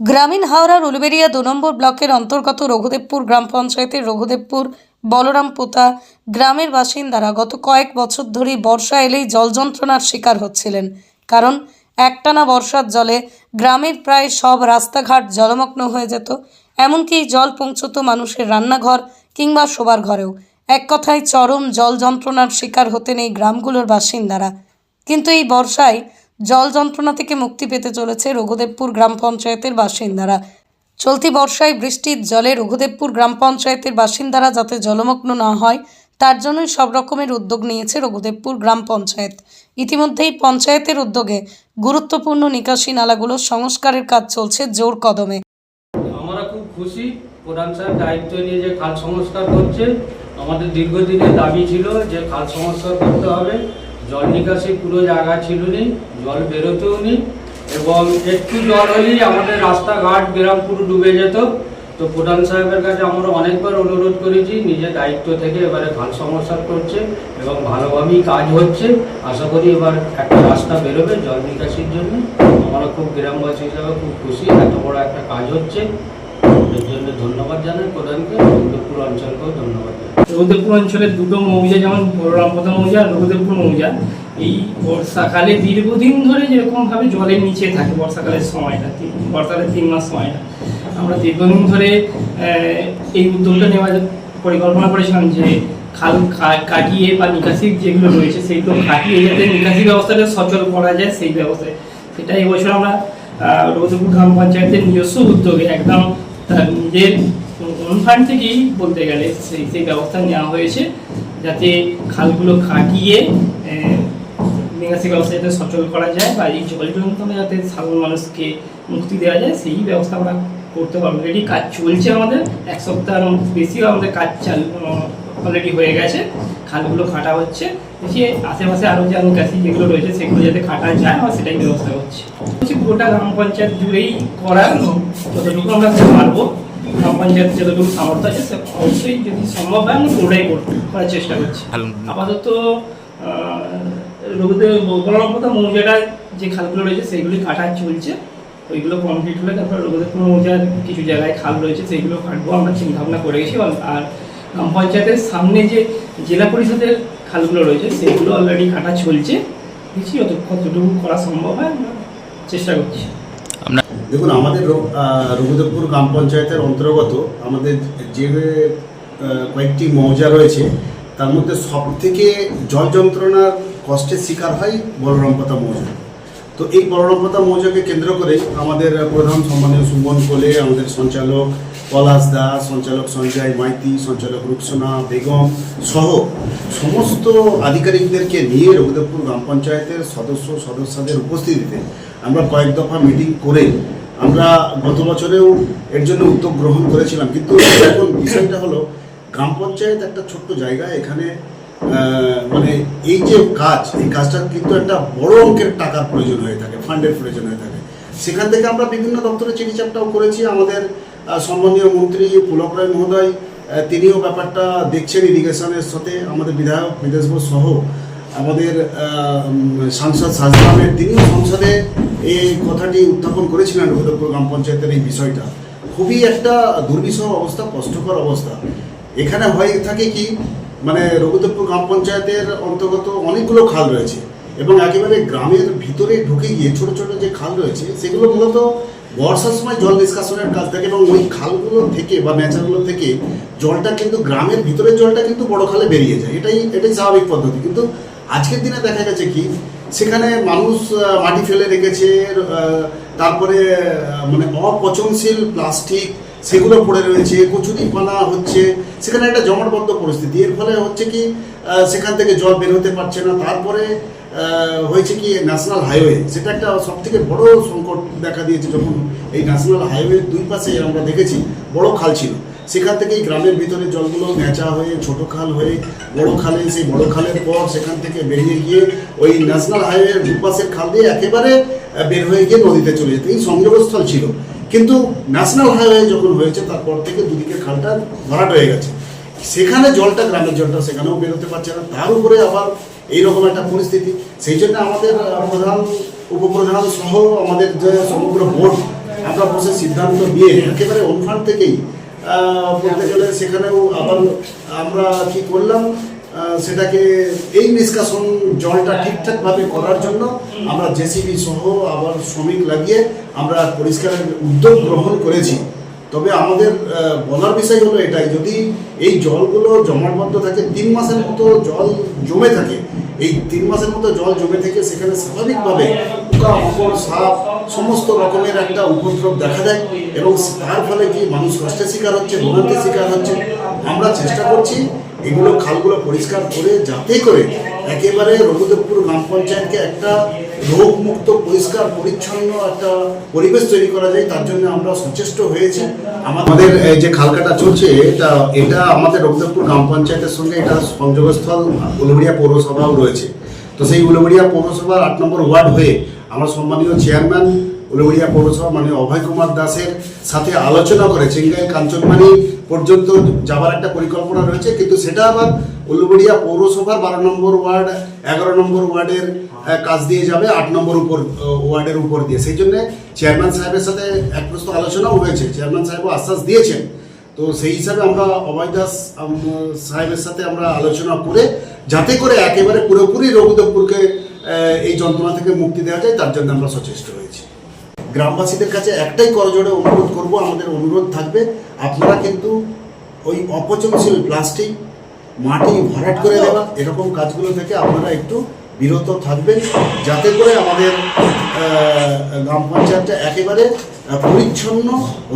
গ্রামীণ হাওড়ার উলবেরিয়া দু নম্বর ব্লকের অন্তর্গত রঘুদেবপুর গ্রাম পঞ্চায়েতের রঘুদেবপুর বলরামপোতা গ্রামের বাসিন্দারা গত কয়েক বছর ধরেই বর্ষা এলেই জল যন্ত্রণার শিকার হচ্ছিলেন। কারণ একটানা বর্ষার জলে গ্রামের প্রায় সব রাস্তাঘাট জলমগ্ন হয়ে যেত। এমনকি জল পৌঁছত মানুষের রান্নাঘর কিংবা শোবার ঘরেও। এক কথায় চরম জল যন্ত্রণার শিকার হতেন এই গ্রামগুলোর বাসিন্দারা। কিন্তু এই বর্ষায় জল যন্ত্রণা থেকে মুক্তি পেতে চলেছে রঘুদেবপুর গ্রাম পঞ্চায়েতের বাসিন্দারা। চলতি বর্ষায় বৃষ্টির জলে রঘুদেবপুর গ্রাম পঞ্চায়েতের বাসিন্দারা যাতে জলমগ্ন না হয়, তার জন্যই সব রকমের উদ্যোগ নিয়েছে রঘুদেবপুর গ্রাম পঞ্চায়েত। ইতিমধ্যেই পঞ্চায়েতের উদ্যোগে গুরুত্বপূর্ণ নিকাশি নালাগুলো সংস্কারের কাজ চলছে জোর কদমে। আমরা খুব খুশি, প্রধান দায়িত্ব নিয়ে যে খাল সংস্কার করছে আমাদের দীর্ঘদিনের দাবি ছিল যে খাল সংস্কার করতে হবে। জল নিকাশি পুরো জায়গা ছিল নি জল বেরোতেও নি এবং একটু জল হলেই আমাদের রাস্তাঘাট গ্রাম পুরো ডুবে যেত। তো প্রধান সাহেবের কাছে আমরা অনেকবার অনুরোধ করেছি, নিজের দায়িত্ব থেকে এবারে খাল সংস্কার করছে এবং ভালোভাবেই কাজ হচ্ছে। আশা করি এবার একটা রাস্তা বেরোবে জল নিকাশির জন্য। আমরা খুব গ্রামবাসী হিসাবে খুব খুশি, এত বড় একটা কাজ হচ্ছে। এর জন্য ধন্যবাদ জানাই প্রধানকে উত্তরপুর অঞ্চলকেও ধন্যবাদ জানাই। রঘুদেবপুর অঞ্চলের দুটো মৌজা, যেমন বলরামপদা মৌজা আর রঘুদেবপুর মৌজা, এই বর্ষাকালে দীর্ঘদিন ধরে যেরকমভাবে জলের নিচে থাকে বর্ষাকালের সময়টা বর্ষাকালের তিন মাস সময়টা। আমরা দীর্ঘদিন ধরে এই উদ্যোগটা নেওয়ার পরিকল্পনা করেছিলাম যে খাল কাটিয়ে বা নিকাশি যেগুলো রয়েছে সেইগুলো কাটিয়ে যাতে নিকাশি ব্যবস্থাটা সচল করা যায় সেই ব্যবস্থায়। সেটা এবছর আমরা রঘুদেবপুর গ্রাম পঞ্চায়েতের নিজস্ব উদ্যোগে একদম তার নিজের ফান্ড থেকেই বলতে গেলে সেই সেই ব্যবস্থা নেওয়া হয়েছে যাতে খালগুলো কাটিয়ে নিকাশি ব্যবস্থা যাতে সচল করা যায় বা এই জল যন্ত্রণা যাতে সাধারণ মানুষকে মুক্তি দেওয়া যায়, সেই ব্যবস্থা আমরা করতে পারব। অলরেডি কাজ চলছে আমাদের। এক সপ্তাহের বেশিও আমাদের কাজ চাল অলরেডি হয়ে গেছে। খালগুলো কাটা হচ্ছে। দেখি আশেপাশে আরও যে নিকাশি যেগুলো রয়েছে, সেগুলো যাতে কাটা যায়, আমরা সেটাই ব্যবস্থা বলছি গোটা গ্রাম পঞ্চায়েত জুড়েই করার, যতটুকু আমরা পারব পঞ্চায়েত যতটুকু সামর্থ্য আছে সে অবশ্যই যদি সম্ভব হয় আমরা পুরোটাই কর- করার চেষ্টা করছি। আপাতত রঘুদেব বলরামপদা মৌজাটা যে খালগুলো রয়েছে সেইগুলি কাটা চলছে। ওইগুলো কমপ্লিট হলে তারপর রঘুদেবপুর মৌজার কিছু জায়গায় খাল রয়েছে সেইগুলো কাটবো আমরা চিন্তা ভাবনা করে গেছি। আর- গ্রাম পঞ্চায়েতের সামনে যে জেলা পরিষদের খালগুলো রয়েছে সেইগুলো অলরেডি কাটা চলছে। দেখছি অত কতটুকু করা সম্ভব হয় আমরা চেষ্টা করছি। দেখুন, আমাদের রঘুদেবপুর গ্রাম পঞ্চায়েতের অন্তর্গত আমাদের যে কয়েকটি মৌজা রয়েছে, তার মধ্যে সব থেকে জল যন্ত্রণার কষ্টের শিকার হয় বলরামপতা মৌজা। তো এই বলরামপতা মৌজাকে কেন্দ্র করে আমাদের প্রধান সম্মানীয় সুমন কোলে, আমাদের সঞ্চালক পলাশ দাস, সঞ্চালক সঞ্জয় মাইতি, সঞ্চালক রুকসোনা বেগম সহ সমস্ত আধিকারিকদেরকে নিয়ে রঘুদেবপুর গ্রাম পঞ্চায়েতের সদস্য সদস্যদের উপস্থিতিতে আমরা কয়েক দফা মিটিং করে আমরা গত বছরেও এর জন্য উদ্যোগ গ্রহণ করেছিলাম, কিন্তু এখন বিষয়টা হলো, গ্রাম পঞ্চায়েত একটা ছোট্ট জায়গা, এখানে মানে এই যে কাজ, এই কাজটা কিন্তু একটা বড় অঙ্কের টাকার প্রয়োজন হয়ে থাকে, ফান্ডের প্রয়োজন হয়ে থাকে। সেখান থেকে আমরা বিভিন্ন দপ্তরে চিঠিচাপটাও করেছি, আমাদের সম্মানীয় মন্ত্রী পুলক রায় মহোদয় তিনিও ব্যাপারটা দেখছেন ইরিগেশনের সাথে, আমাদের বিধায়ক বিদেশবোস সহ আমাদের সাংসদ আহমেদ, তিনিও সংসদে কথাটি উত্থাপন করেছিলেন রঘুদেবপুর গ্রাম পঞ্চায়েতের এই বিষয়টা। খুবই একটা দুর্বিষহ অবস্থা, কষ্টকর অবস্থা। এখানে হয়ে থাকে কি মানে রঘুদেবপুর গ্রাম পঞ্চায়েতের অন্তর্গত অনেকগুলো খাল রয়েছে এবং একেবারে গ্রামের ভিতরে ঢুকে গিয়ে ছোট ছোট যে খাল রয়েছে, সেগুলো মূলত বর্ষার সময় জল নিষ্কাশনের কাজ থাকে এবং ওই খালগুলো থেকে বা ন্যাচারগুলো থেকে জলটা কিন্তু গ্রামের ভিতরের জলটা কিন্তু বড় খালে বেরিয়ে যায়। এটাই এটাই স্বাভাবিক পদ্ধতি। কিন্তু আজকের দিনে দেখা গেছে কি, সেখানে মানুষ মাটি ফেলে রেখেছে তারপরে মানে অপচনশীল প্লাস্টিক সেগুলো পড়ে রয়েছে কচুরি পানা হচ্ছে, সেখানে একটা জমাটবদ্ধ পরিস্থিতি। এর ফলে হচ্ছে কি সেখান থেকে জল বের হতে পারছে না। তারপরে হয়েছে কি, ন্যাশনাল হাইওয়ে। সেটা একটা সব থেকে বড় সংকট দেখা দিয়েছে যখন এই ন্যাশনাল হাইওয়ে দুই পাশে আমরা দেখেছি, বড় খাল ছিল। সেখান থেকে এই গ্রামের ভিতরে জলগুলো নেচা হয়ে, ছোট খাল হয়ে, বড় খালে, সেই বড় খালের পর সেখান থেকে বেরিয়ে গিয়ে ওই ন্যাশনাল হাইওয়ের দুপাশের খাল দিয়ে একেবারে বের হয়ে গিয়ে নদীতে চলে যেত। এই সংযোগস্থল ছিল। কিন্তু ন্যাশনাল হাইওয়ে যখন হয়েছে, তারপর থেকে দুদিকে খালটা ভরাট হয়ে গেছে। সেখানে জলটা, গ্রামের জলটা সেখানেও বেরোতে পারছে না। তার উপরে আবার এইরকম একটা পরিস্থিতি। সেই জন্য আমাদের প্রধান উপপ্রধান সহ আমাদের যে সমগ্র বোর্ড, আমরা বসে সিদ্ধান্ত নিয়ে একেবারে ওখান থেকেই বলতে গেলে সেখানেও আবার আমরা কি করলাম সেটাকে এই নিষ্কাশন জলটা ঠিকঠাকভাবে করার জন্য আমরা জেসিবি সহ আবার শ্রমিক লাগিয়ে আমরা পরিষ্কারের উদ্যোগ গ্রহণ করেছি। তবে আমাদের বলার বিষয় হলো এটাই, যদি এই জলগুলো জমাটবদ্ধ থাকে, তিন মাসের মতো জল জমে থাকে, এই তিন মাসের মতো জল জমে থেকে সেখানে স্বাভাবিকভাবে পোকা, মাকড়, সাপ সমস্ত রকমের একটা উপদ্রব দেখা দেয় এবং তার ফলে কি মানুষ কষ্টের শিকার হচ্ছে ভোগান্তির শিকার হচ্ছে। আমরা চেষ্টা করছি এগুলো খালগুলো পরিষ্কার করে, যাতে করে একেবারে রঘুদেবপুর গ্রাম পঞ্চায়েতকে একটা রোগমুক্ত, পরিষ্কার, পরিচ্ছন্ন একটা পরিবেশ তৈরি করা যায়, তার জন্য আমরা সচেষ্ট হয়েছি। আমাদের যে খালকাটা চলছে, এটা এটা আমাদের রঘুদেবপুর গ্রাম পঞ্চায়েতের সঙ্গে এটা সংযোগস্থল উলুবেড়িয়া পৌরসভাও রয়েছে। তো সেই উলুবেড়িয়া পৌরসভার আট নম্বর ওয়ার্ড হয়ে আমার সম্মানীয় চেয়ারম্যান, উলুবেড়িয়া পৌরসভা মানে অভয় কুমার দাসের সাথে আলোচনা করে চেঙ্গাই কাঞ্চনমানি পর্যন্ত যাওয়ার একটা পরিকল্পনা রয়েছে, কিন্তু সেটা আবার উলুবেড়িয়া পৌরসভার বারো নম্বর ওয়ার্ড, এগারো নম্বর ওয়ার্ডের কাজ দিয়ে যাবে, আট নম্বর উপর ওয়ার্ডের উপর দিয়ে। সেই জন্য চেয়ারম্যান সাহেবের সাথে এক প্রস্ত আলোচনাও হয়েছে, চেয়ারম্যান সাহেবও আশ্বাস দিয়েছেন। তো সেই হিসাবে আমরা অভয় দাস সাহেবের সাথে আমরা আলোচনা করে, যাতে করে একেবারে পুরোপুরি রঘুদেবপুরকে এই যন্ত্রণা থেকে মুক্তি দেওয়া যায়, তার জন্য আমরা সচেষ্ট হয়েছি গ্রামবাসীদের কাছে একটাই করজোড়ে অনুরোধ করব, আমাদের অনুরোধ থাকবে, আপনারা কিন্তু ওই অপচনশীল প্লাস্টিক মাটি ভরাট করে দেওয়া, এরকম কাজগুলো থেকে আপনারা একটু বিরত থাকবেন, যাতে করে আমাদের গ্রাম পঞ্চায়েতটা একেবারে পরিচ্ছন্ন,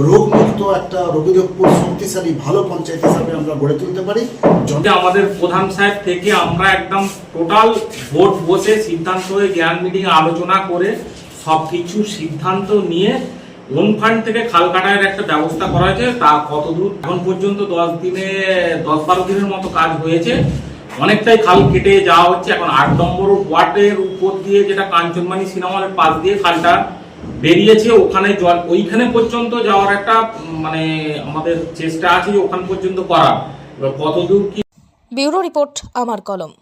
রোগমুক্ত একটা রোগীদেবপুর শক্তিশালী, ভালো পঞ্চায়েত হিসাবে আমরা গড়ে তুলতে পারি। জন যে আমাদের প্রধান সাহেব থেকে আমরা একদম টোটাল ভোট বসে সিদ্ধান্ত হয়ে জ্ঞান মিটিং আলোচনা করে সব কিছু সিদ্ধান্ত নিয়ে লোন ফান্ড থেকে খাল কাটার একটা ব্যবস্থা করা হয়েছে। তা কতদূর এখন পর্যন্ত দশ দিনে, দশ বারো দিনের মতো কাজ হয়েছে। অনেকটাই খাল কেটে যাওয়া হচ্ছে। এখন আট নম্বর ওয়ার্ডের উপর দিয়ে যেটা কাঞ্চনমানি সিনেমা হলের পাশ দিয়ে খালটা বেরিয়েছে, ওখানে জল ওইখানে পর্যন্ত যাওয়ার একটা মানে আমাদের চেষ্টা আছে ওখান পর্যন্ত করা। এবার কতদূর কি ব্যুরো রিপোর্ট, আমার কলম।